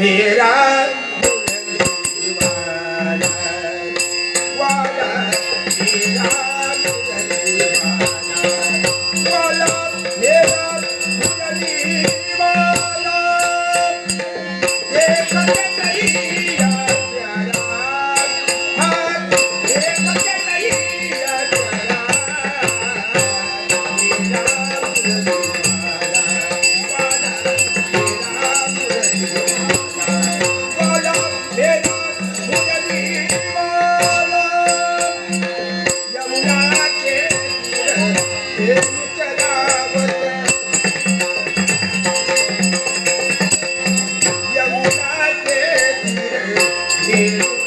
मेरा you.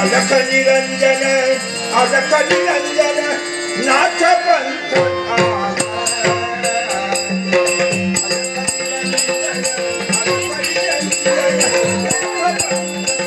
अलख निरंजन अलख निरंजन नाथ पंथ Thank you.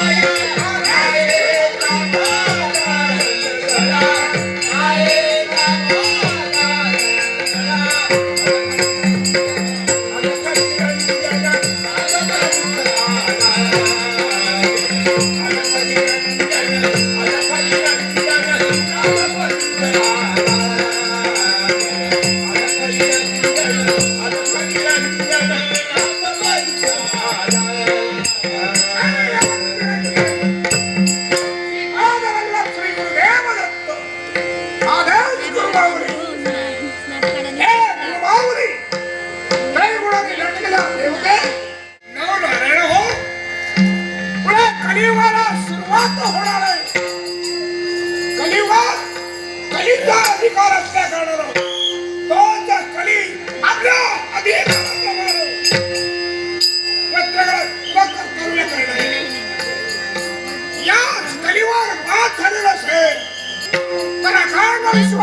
Thank you. होणार. आहे कलियुगात कलीचा अधिकार असल्या कारणानं तोच कली आपल्या अधिकार या कलीवर बात झालेलं असेल तर अखंड विश्व